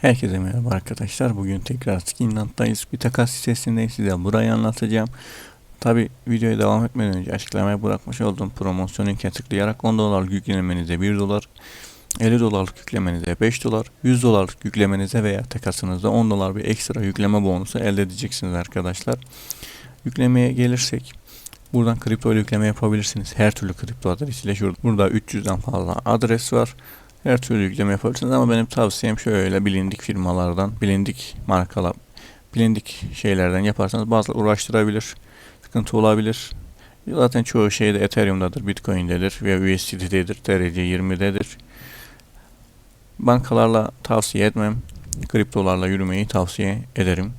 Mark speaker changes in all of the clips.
Speaker 1: Herkese merhaba arkadaşlar. Bugün tekrar Skinland'dayız. Bir takas sitesindeyiz. Size burayı anlatacağım. Tabi videoya devam etmeden önce açıklamaya bırakmış olduğum promosyon linkine tıklayarak 10 dolarlık yüklemenize 1 dolar, 50 dolarlık yüklemenize 5 dolar, 100 dolarlık yüklemenize veya takasınızda 10 dolar bir ekstra yükleme bonusu elde edeceksiniz arkadaşlar. Yüklemeye gelirsek buradan kripto yükleme yapabilirsiniz. Her türlü kripto adresiyle şurada burada 300'den fazla adres var. Her türlü yükleme yapabilirsiniz ama benim tavsiyem şöyle bilindik firmalardan, bilindik markalar, bilindik şeylerden yaparsanız bazı uğraştırabilir, sıkıntı olabilir. Zaten çoğu şeyde Ethereum'dadır, Bitcoin'dedir ve USDT'dedir, TRC20'dedir. Bankalarla tavsiye etmem. Kriptolarla yürümeyi tavsiye ederim.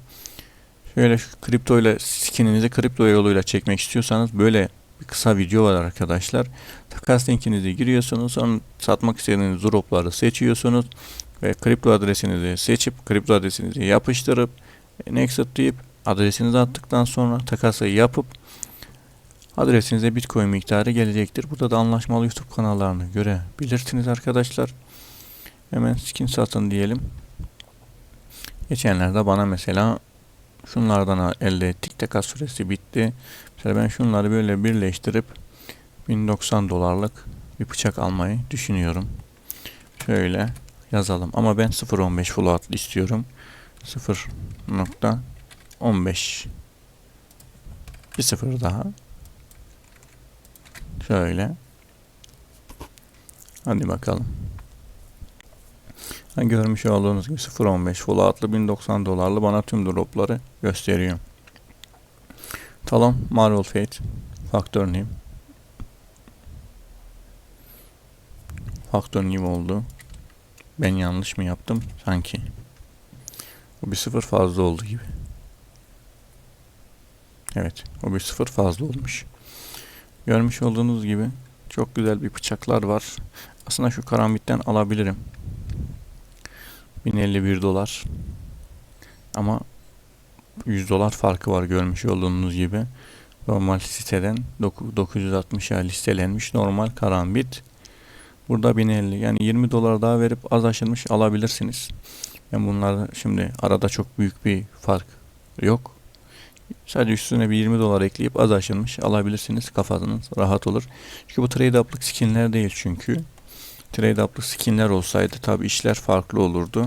Speaker 1: Şöyle şu kripto ile skininizi kripto yoluyla çekmek istiyorsanız böyle bir kısa video var arkadaşlar. Takas linkinizi giriyorsunuz. Sonra satmak istediğiniz dropları seçiyorsunuz. Ve kripto adresinizi seçip kripto adresinizi yapıştırıp next deyip adresinizi attıktan sonra takası yapıp adresinize bitcoin miktarı gelecektir. Burada da anlaşmalı YouTube kanallarını görebilirsiniz arkadaşlar. Hemen skin satın diyelim. Geçenlerde bana mesela şunlardan elde ettik. Takas süresi bitti. Mesela ben şunları böyle birleştirip 1090 dolarlık bir bıçak almayı düşünüyorum. Şöyle yazalım. Ama ben 0.15 float istiyorum. 0.15 bir sıfır daha. Şöyle. Hadi bakalım. Görmüş olduğunuz gibi 0.15 floatlı 1090 dolarlı bana tüm dropları gösteriyor. Talon Marvel Fate Faktör name Faktör name oldu. Ben yanlış mı yaptım? Sanki. O bir sıfır fazla oldu gibi. Evet. O bir sıfır fazla olmuş. Görmüş olduğunuz gibi çok güzel bir bıçaklar var. Aslında şu karambitten alabilirim. 1051 dolar. Ama 100 dolar farkı var görmüş olduğunuz gibi. Normal siteden 960'a listelenmiş normal karambit. Burada 1050 yani 20 dolar daha verip az aşılmış alabilirsiniz. Yani bunlar şimdi arada çok büyük bir fark yok. Sadece üstüne bir 20 dolar ekleyip az aşılmış alabilirsiniz. Kafanız rahat olur. Çünkü bu trade up'lık skinler değil çünkü. Trade up'lık skinler olsaydı tabi işler farklı olurdu.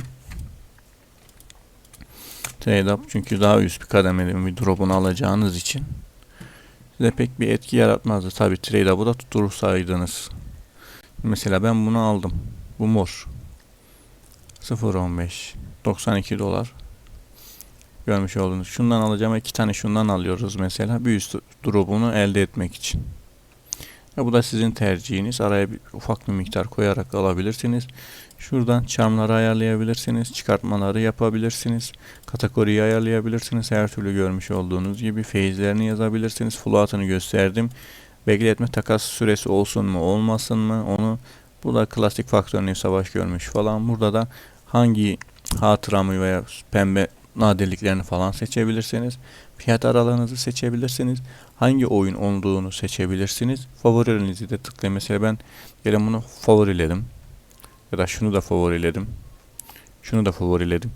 Speaker 1: Trade up çünkü daha üst bir kademeli bir drop'unu alacağınız için size pek bir etki yaratmazdı. Tabi trade up'ı da tuttursaydınız. Mesela ben bunu aldım. Bu mor. 0.15 92 dolar. Görmüş olduğunuz. Şundan alacağım. iki tane şundan alıyoruz mesela. Bir üst drop'unu elde etmek için. Bu da sizin tercihiniz. Araya bir, ufak bir miktar koyarak alabilirsiniz. Şuradan çarmları ayarlayabilirsiniz. Çıkartmaları yapabilirsiniz. Kategoriyi ayarlayabilirsiniz. Her türlü görmüş olduğunuz gibi feyizlerini yazabilirsiniz. Float'ını gösterdim. Bekletme takas süresi olsun mu olmasın mı onu bu da klasik faktörünü savaş görmüş falan. Burada da hangi hatıramı veya pembe nadirliklerini falan seçebilirsiniz. Fiyat aralığınızı seçebilirsiniz. Hangi oyun olduğunu seçebilirsiniz. Favorilerinizi de tıklayın. Mesela ben gelin bunu favoriledim. Ya da şunu da favoriledim. Şunu da favoriledim.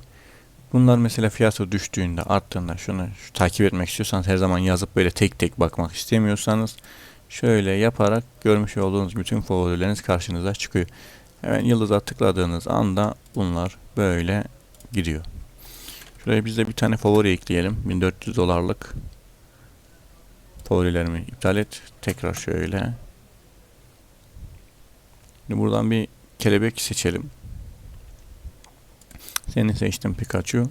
Speaker 1: Bunlar mesela fiyatı düştüğünde, arttığında şunu şu, takip etmek istiyorsanız her zaman yazıp böyle tek tek bakmak istemiyorsanız şöyle yaparak görmüş olduğunuz bütün favorileriniz karşınıza çıkıyor. Hemen yıldıza tıkladığınız anda bunlar böyle gidiyor. Şuraya biz de bir tane favori ekleyelim. 1400 dolarlık favorilerimi iptal et. Tekrar şöyle. Şimdi buradan bir kelebek seçelim. Seni seçtim Pikachu.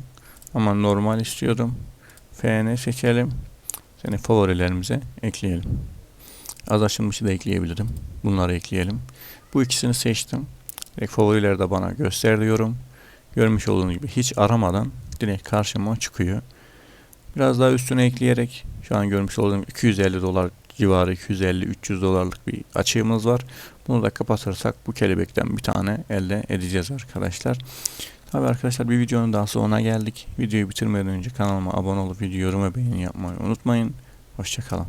Speaker 1: Ama normal istiyorum. FN seçelim. Seni favorilerimize ekleyelim. Az aşınmışı da ekleyebilirim. Bunları ekleyelim. Bu ikisini seçtim. Direkt favorileri de bana göster diyorum. Görmüş olduğunuz gibi hiç aramadan direkt karşıma çıkıyor. Biraz daha üstüne ekleyerek şu an görmüş olduğum 250 dolar civarı 250-300 dolarlık bir açığımız var. Bunu da kapatırsak bu kelebekten bir tane elde edeceğiz arkadaşlar. Tabi arkadaşlar bir videonun daha sonuna geldik. Videoyu bitirmeden önce kanalıma abone olup video yorum ve beğeni yapmayı unutmayın. Hoşçakalın.